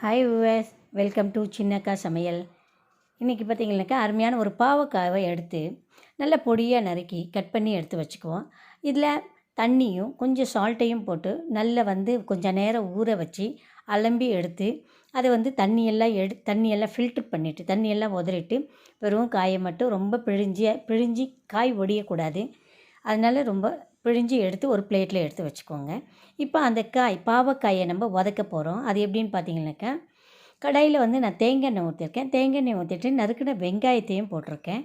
Hi viewers welcome to Chinnakka Samayal இன்றைக்கி பார்த்தீங்கன்னாக்கா அருமையான ஒரு பாவக்காவை எடுத்து நல்லா பொடியாக நறுக்கி கட் பண்ணி எடுத்து வச்சுக்குவோம். இதில் தண்ணியும் கொஞ்சம் சால்ட்டையும் போட்டு நல்லா வந்து கொஞ்சம் நேரம் ஊற வச்சு அலம்பி எடுத்து அதை வந்து தண்ணியெல்லாம் எடு தண்ணியெல்லாம் ஃபில்டர் பண்ணிவிட்டு தண்ணியெல்லாம் உதறிட்டு வெறும் காயை மட்டும் ரொம்ப பிழிஞ்சி பிழிஞ்சி காய் ஒடியக்கூடாது. அதனால் ரொம்ப பிழிஞ்சு எடுத்து ஒரு பிளேட்டில் எடுத்து வச்சுக்கோங்க. இப்போ அந்த காய் பாவக்காயை நம்ம வதக்க போகிறோம் அது எப்படின்னு பார்த்தீங்கன்னாக்கா கடாயில் வந்து நான் தேங்காய் எண்ணெய் ஊற்றிருக்கேன் தேங்காய் எண்ணெய் ஊற்றிட்டு நறுக்கின வெங்காயத்தையும் போட்டிருக்கேன்.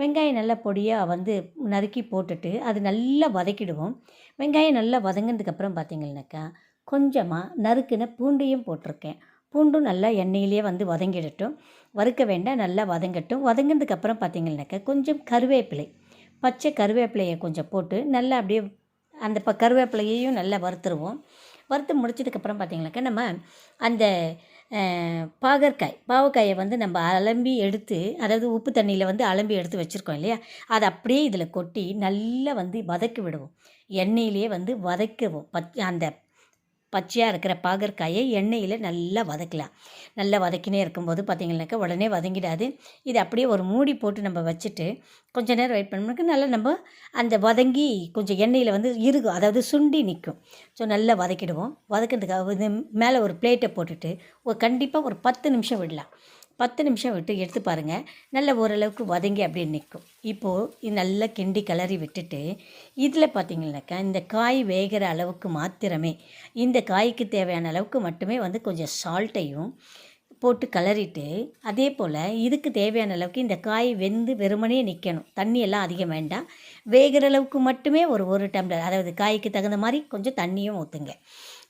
வெங்காயம் நல்லா பொடியாக வந்து நறுக்கி போட்டுட்டு அது நல்லா வதக்கிடுவோம். வெங்காயம் நல்லா வதங்கினதுக்கப்புறம் பார்த்தீங்கன்னாக்கா கொஞ்சமாக நறுக்கின பூண்டையும் போட்டிருக்கேன். பூண்டும் நல்லா எண்ணெயிலேயே வந்து வதங்கிடட்டும். வறுக்க வேண்டாம் நல்லா வதங்கட்டும். வதங்கினதுக்கப்புறம் பார்த்தீங்கன்னாக்கா கொஞ்சம் கருவேப்பிலை. பச்சை கருவேப்பிலையை கொஞ்சம் போட்டு நல்லா அப்படியே அந்த ப கருவேப்பிலையையும் நல்லா வறுத்துருவோம். வறுத்து முடிச்சதுக்கப்புறம் பார்த்தீங்கன்னாக்கா நம்ம அந்த பாகற்காய் பாவக்காயை வந்து நம்ம அலம்பி எடுத்து அதாவது உப்பு தண்ணியில் வந்து அலம்பி எடுத்து வச்சுருக்கோம் இல்லையா? அதை அப்படியே இதில் கொட்டி நல்லா வந்து வதக்கி விடுவோம். எண்ணெயிலேயே வந்து வதக்குவோம். பச் அந்த பச்சையாக இருக்கிற பாகற்காயை எண்ணெயில் நல்லா வதக்கலாம். நல்லா வதக்கினே இருக்கும்போது பார்த்திங்கனாக்கா உடனே வதங்கிடாது. இது அப்படியே ஒரு மூடி போட்டு நம்ம வச்சுட்டு கொஞ்ச நேரம் வெயிட் பண்ணோம்னாக்கா நல்லா நம்ம அந்த வதங்கி கொஞ்சம் எண்ணெயில் வந்து இருக்கும் அதாவது சுண்டி நிற்கும். ஸோ நல்லா வதக்கிடுவோம். வதக்கிறதுக்காக இது மேலே ஒரு பிளேட்டை போட்டுட்டு ஒரு கண்டிப்பாக ஒரு பத்து நிமிஷம் விடலாம். பத்து நிமிஷம் விட்டு எடுத்து பாருங்கள் நல்ல ஓரளவுக்கு வதங்கி அப்படியே நிற்கும். இப்போது நல்லா கிண்டி கிளறி விட்டுட்டு இதில் பார்த்தீங்கன்னாக்கா இந்த காய் வேகிற அளவுக்கு மாத்திரமே இந்த காய்க்கு தேவையான அளவுக்கு மட்டுமே வந்து கொஞ்சம் சால்ட்டையும் போட்டு கிளறிட்டு அதே போல் இதுக்கு தேவையான அளவுக்கு இந்த காய் வெந்து வெறுமனே நிற்கணும். தண்ணியெல்லாம் அதிகம் வேண்டாம். வேகிற அளவுக்கு மட்டுமே ஒரு ஒரு டம்ளர் அதாவது காய்க்கு தகுந்த மாதிரி கொஞ்சம் தண்ணியும் ஊற்றுங்க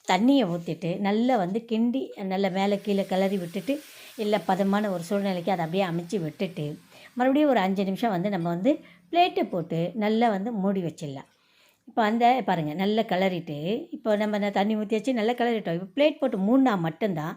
தண்ணியை ஊற்றிட்டு நல்லா வந்து கிண்டி நல்லா மேலே கீழே கிளறி விட்டுட்டு இல்லை பதமான ஒரு சூழ்நிலைக்கு அதை அப்படியே அமைச்சு விட்டுட்டு மறுபடியும் ஒரு அஞ்சு நிமிஷம் வந்து நம்ம வந்து பிளேட்டு போட்டு நல்லா வந்து மூடி வச்சிடலாம். இப்போ அந்த பாருங்கள் நல்லா கிளறிட்டு இப்போ நம்ம அந்த தண்ணி ஊற்றி வச்சு நல்லா கிளறிட்டோம். இப்போ பிளேட் போட்டு மூடினா மட்டும்தான்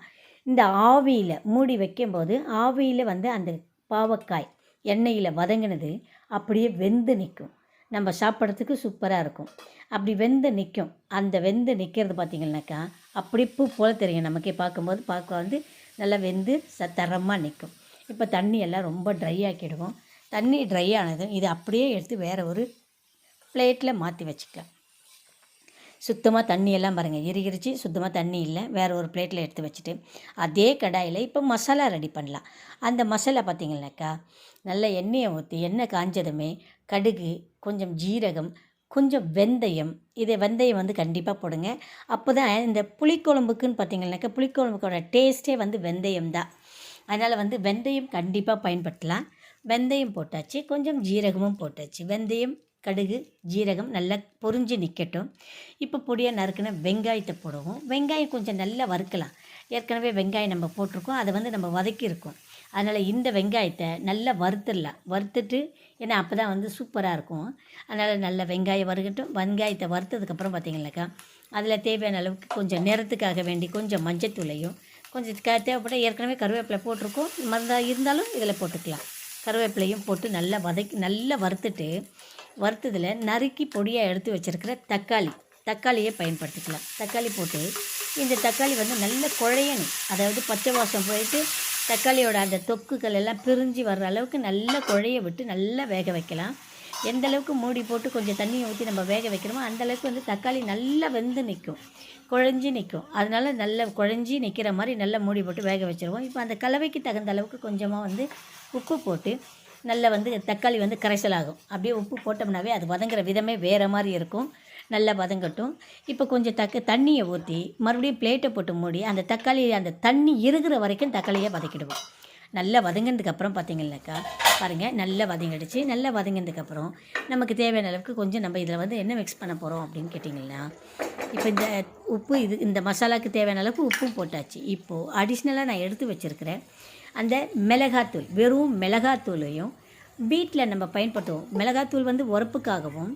இந்த ஆவியில் மூடி வைக்கும்போது ஆவியில் வந்து அந்த பாவக்காய் எண்ணெயில் வதங்கினது அப்படியே வெந்து நிற்கும் நம்ம சாப்பிட்றதுக்கு சூப்பராக இருக்கும். அப்படி வெந்து நிற்கும் அந்த வெந்து நிற்கிறது பார்த்திங்கனாக்கா அப்படி பூ போல் தெரியும். நமக்கே பார்க்கும்போது பார்க்க வந்து நல்லா வெந்து ச தரமாக நிற்கும் இப்போ தண்ணி எல்லாம் ரொம்ப ட்ரை ஆக்கிடுவோம். தண்ணி ட்ரை ஆனதும் இது அப்படியே எடுத்து வேறு ஒரு பிளேட்டில் மாற்றி வச்சுக்கலாம். சுத்தமாக தண்ணி எல்லாம் பாருங்கள் இறுகிருச்சு சுத்தமாக தண்ணி இல்லை. வேறு ஒரு பிளேட்டில் எடுத்து வச்சுட்டு அதே கடாயில் இப்போ மசாலா ரெடி பண்ணலாம். அந்த மசாலா பார்த்திங்கனாக்கா நல்ல எண்ணெயை ஊற்றி எண்ணெய் காஞ்சதுமே கடுகு கொஞ்சம் ஜீரகம் கொஞ்சம் வெந்தயம். இதை வெந்தயம் வந்து கண்டிப்பாக போடுங்க. அப்போ தான் இந்த புளிக்குழம்புக்குன்னு பார்த்தீங்கன்னாக்கா புளிக்குழம்புக்கோட டேஸ்ட்டே வந்து வெந்தயம் தான். அதனால் வந்து வெந்தயம் கண்டிப்பாக பயன்படுத்தலாம். வெந்தயம் போட்டாச்சு கொஞ்சம் ஜீரகமும் போட்டாச்சு. வெந்தயம் கடுகு ஜீரகம் நல்லா பொரிஞ்சு நிற்கட்டும் இப்போ பொடியாக நறுக்கின வெங்காயத்தை போடுவோம். வெங்காயம் கொஞ்சம் நல்லா வறுக்கலாம். ஏற்கனவே வெங்காயம் நம்ம போட்டிருக்கோம். அதை வந்து நம்ம வதக்கியிருக்கோம். அதனால் இந்த வெங்காயத்தை நல்லா வறுத்துடலாம். வறுத்துட்டு ஏன்னா அப்போ தான் வந்து சூப்பராக இருக்கும். அதனால் நல்ல வெங்காயம் வறுக்கட்டும். வெங்காயத்தை வறுத்ததுக்கப்புறம் பார்த்திங்கனாக்கா அதில் தேவையான அளவுக்கு கொஞ்சம் நிறத்துக்காக வேண்டி கொஞ்சம் மஞ்சத்தூளையும் கொஞ்சம் தேவைப்பட்ட ஏற்கனவே கருவேப்பிலை போட்டிருக்கோம். மருந்தாக இருந்தாலும் இதில் போட்டுக்கலாம். கருவேப்பிலையும் போட்டு நல்லா வதக்கி நல்லா வறுத்துட்டு வறுத்ததில் நறுக்கி பொடியாக எடுத்து வச்சுருக்கிற தக்காளி. தக்காளியை பயன்படுத்திக்கலாம். தக்காளி போட்டு இந்த தக்காளி வந்து நல்ல குழையணும். அதாவது பச்சை வாசம் போயிட்டு தக்காளியோட அந்த தொக்குகள் எல்லாம் பிரிஞ்சு வர்ற அளவுக்கு நல்லா குழைய விட்டு நல்லா வேக வைக்கலாம். எந்த அளவுக்கு மூடி போட்டு கொஞ்சம் தண்ணியை ஊற்றி நம்ம வேக வைக்கிறோமோ அந்தளவுக்கு வந்து தக்காளி நல்லா வெந்து நிற்கும் குழஞ்சி நிற்கும் அதனால நல்லா குழஞ்சி நிற்கிற மாதிரி நல்லா மூடி போட்டு வேக வச்சுருவோம். இப்போ அந்த கலவைக்கு தகுந்த அளவுக்கு கொஞ்சமாக வந்து உப்பு போட்டு நல்லா வந்து தக்காளி வந்து கரைசலாகும். அப்படியே உப்பு போட்டோம்னாவே அது வதங்குற விதமே வேறு மாதிரி இருக்கும். நல்லா வதங்கட்டும். இப்போ கொஞ்சம் தக்க தண்ணியை ஊற்றி மறுபடியும் பிளேட்டை போட்டு மூடி அந்த தக்காளி அந்த தண்ணி இருக்கிற வரைக்கும் தக்காளியை வதக்கிடுவோம். நல்லா வதங்கினதுக்கப்புறம் பார்த்தீங்கன்னாக்கா பாருங்கள் நல்லா வதங்கிடுச்சு. நல்லா வதங்கினதுக்கப்புறம் நமக்கு தேவையான அளவுக்கு கொஞ்சம் நம்ம இதில் வந்து என்ன மிக்ஸ் பண்ண போகிறோம் அப்படின்னு கேட்டிங்கன்னா இப்போ இந்த உப்பு இது இந்த மசாலாவுக்கு தேவையான அளவுக்கு உப்பும் போட்டாச்சு. இப்போது அடிஷ்னலாக நான் எடுத்து வச்சுருக்கிறேன். அந்த மிளகாத்தூள் வெறும் மிளகாத்தூளையும் வீட்டில் நம்ம பயன்படுத்துவோம். மிளகாத்தூள் வந்து உரப்புக்காகவும்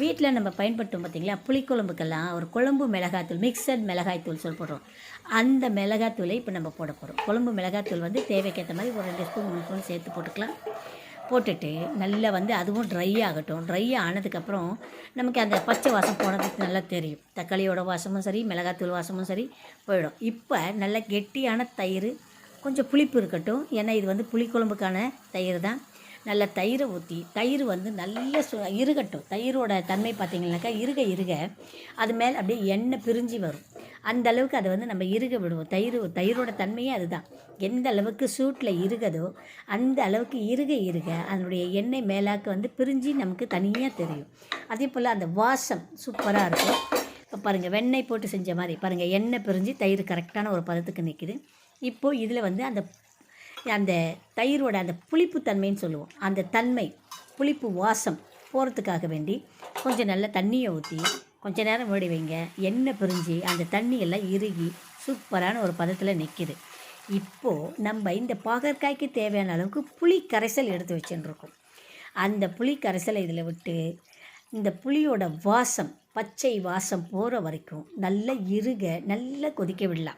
வீட்டில் நம்ம பயன்படுத்தும் பார்த்தீங்களா புளிக்குழம்புக்கெல்லாம் ஒரு குழம்பு மிளகாத்தூள் மிக்சட் மிளகாய்த்தூள் சொல்லப்படுறோம் அந்த மிளகாத்தூளை இப்போ நம்ம போட போகிறோம் குழம்பு மிளகாத்தூள் வந்து தேவைக்கேற்ற மாதிரி ஒரு ரெண்டு ஸ்பூன் மூணு ஸ்பூன் சேர்த்து போட்டுக்கலாம். போட்டுட்டு நல்லா வந்து அதுவும் ட்ரை ஆகட்டும். ட்ரை ஆனதுக்கப்புறம் நமக்கு அந்த பச்சை வாசம் போனதுக்கு நல்லா தெரியும். தக்காளியோட வாசமும் சரி மிளகாத்தூள் வாசமும் சரி போயிடும். இப்போ நல்ல கெட்டியான தயிர் கொஞ்சம் புளிப்பு இருக்கட்டும். ஏன்னா இது வந்து புளிக்குழம்புக்கான தயிர் தான். நல்ல தயிரை ஊற்றி தயிர் வந்து நல்ல சு இருகட்டும் தயிரோட தன்மை பார்த்திங்கனாக்கா இருக இருக அது மேலே அப்படியே எண்ணெய் பிரிஞ்சு வரும். அந்த அளவுக்கு அதை வந்து நம்ம இருக விடுவோம். தயிர் தயிரோட தன்மையே அதுதான். எந்த அளவுக்கு சூட்டில் இருகதோ அந்த அளவுக்கு இருக இருக அதனுடைய எண்ணெய் மேலாக்கு வந்து பிரிஞ்சு நமக்கு தனியாக தெரியும். அதே போல் அந்த வாசம் சூப்பராக இருக்கும். இப்போ பாருங்கள் வெண்ணெய் போட்டு செஞ்ச மாதிரி. பாருங்கள் எண்ணெய் பிரிஞ்சு தயிர் கரெக்டான ஒரு பதத்துக்கு நிற்கிது இப்போது இதில் வந்து அந்த அந்த தயிரோட அந்த புளிப்பு தன்மைன்னு சொல்லுவோம். அந்த தன்மை புளிப்பு வாசம் போகிறதுக்காக வேண்டி கொஞ்சம் நல்ல தண்ணியை ஊற்றி கொஞ்ச நேரம் மூடி வைங்க. எண்ணெய் பிரிஞ்சு அந்த தண்ணியெல்லாம் இறுகி சூப்பரான ஒரு பதத்தில் நிற்கிது இப்போது நம்ம இந்த பாகற்காய்க்கு தேவையான அளவுக்கு புளி கரைசல் எடுத்து வச்சுருக்கோம். அந்த புளி கரைசலை இதில் விட்டு இந்த புளியோட வாசம் பச்சை வாசம் போகிற வரைக்கும் நல்லா இறுக நல்லா கொதிக்க விடலாம்.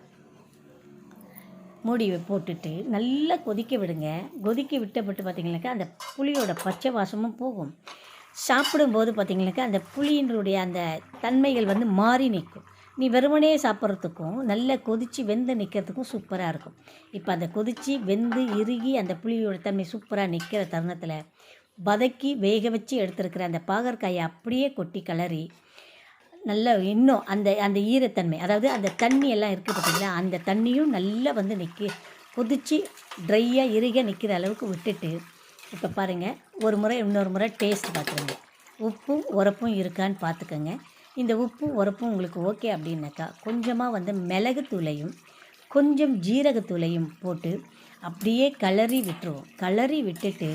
மூடி போட்டுட்டு நல்லா கொதிக்க விடுங்க. கொதிக்க விட்டப்பட்டு பார்த்திங்கனாக்கா அந்த புளியோட பச்சை வாசமும் போகும். சாப்பிடும்போது பார்த்தீங்கன்னாக்கா அந்த புளியினுடைய அந்த தன்மைகள் வந்து மாறி நிற்கும். நீ வெறுமனே சாப்பிட்றதுக்கும் நல்லா கொதித்து வெந்து நிற்கிறதுக்கும் சூப்பராக இருக்கும். இப்போ அந்த கொதித்து வெந்து இறுகி அந்த புளியோட தன்மை சூப்பராக நிற்கிற தருணத்தில் வதக்கி வேக வச்சு எடுத்துருக்கிற அந்த பாகற்காயை அப்படியே கொட்டி கிளறி நல்ல இன்னும் அந்த அந்த ஈரத்தன்மை அதாவது அந்த தண்ணி எல்லாம் இருக்குது பார்த்தீங்களா? அந்த தண்ணியும் நல்லா வந்து நிற்கி கொதித்து ட்ரையாக இறுக நிற்கிற அளவுக்கு விட்டுட்டு இப்போ பாருங்கள் ஒரு முறை இன்னொரு முறை டேஸ்ட் பார்த்துருங்க. உப்பும் உரப்பும் இருக்கான்னு பார்த்துக்கோங்க. இந்த உப்பும் உரப்பும் உங்களுக்கு ஓகே அப்படின்னாக்கா கொஞ்சமாக வந்து மிளகுத்தூளையும் கொஞ்சம் ஜீரகத்தூளையும் போட்டு அப்படியே கிளறி விட்டுருவோம். கிளறி விட்டுட்டு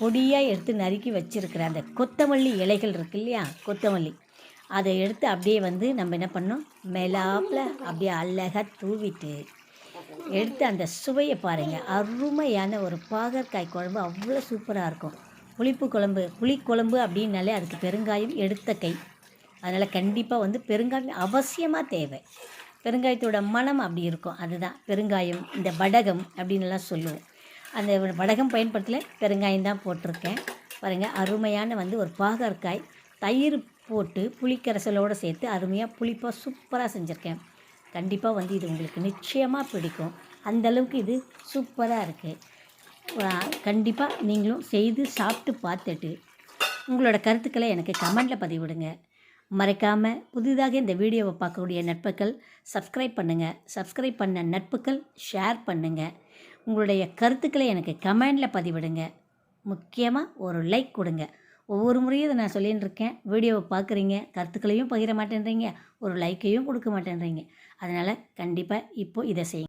பொடியாக எடுத்து நறுக்கி வச்சுருக்கிற அந்த கொத்தமல்லி இலைகள் இருக்கு இல்லையா? கொத்தமல்லி. அதை எடுத்து அப்படியே வந்து நம்ம என்ன பண்ணோம் மெலாப்பில் அப்படியே அழகாக தூவிட்டு எடுத்து அந்த சுவையை பாருங்கள் அருமையான ஒரு பாகற்காய் குழம்பு. அவ்வளோ சூப்பராக இருக்கும். புளிப்பு குழம்பு புளிக்குழம்பு அப்படின்னாலே அதுக்கு பெருங்காயம் எடுத்த கை. அதனால் கண்டிப்பாக வந்து பெருங்காயம் அவசியமாக தேவை. பெருங்காயத்தோட மனம் அப்படி இருக்கும். அதுதான். பெருங்காயம் இந்த வடகம் அப்படின்னுலாம் சொல்லுவோம். அந்த வடகம் பயன்படுத்தல. பெருங்காயம் தான் போட்டிருக்கேன். பாருங்கள் அருமையான வந்து ஒரு பாகற்காய். தயிர் போட்டு புளிக்கரைசலோடு சேர்த்து அருமையாக புளிப்பாக சூப்பராக செஞ்சுருக்கேன். கண்டிப்பாக வந்து இது உங்களுக்கு நிச்சயமாக பிடிக்கும். அந்தளவுக்கு இது சூப்பராக இருக்குது கண்டிப்பாக நீங்களும் செய்து சாப்பிட்டு பார்த்துட்டு உங்களோட கருத்துக்களை எனக்கு கமெண்டில் பதிவிடுங்க. மறைக்காமல் புதிதாக இந்த வீடியோவை பார்க்கக்கூடிய நட்புகள் சப்ஸ்கிரைப் பண்ணுங்கள் சப்ஸ்கிரைப் பண்ண நட்புகள் ஷேர் பண்ணுங்கள் உங்களுடைய கருத்துக்களை எனக்கு கமெண்டில் பதிவிடுங்க. முக்கியமாக ஒரு லைக் கொடுங்க. ஒவ்வொரு முறையும் இதை நான் சொல்லின்னு இருக்கேன் வீடியோவை பார்க்குறீங்க கருத்துக்களையும் பகிர மாட்டேன்றீங்க ஒரு லைக்கையும் கொடுக்க மாட்டேன்றீங்க. அதனால் கண்டிப்பாக இப்போது இதை செய்யுங்க.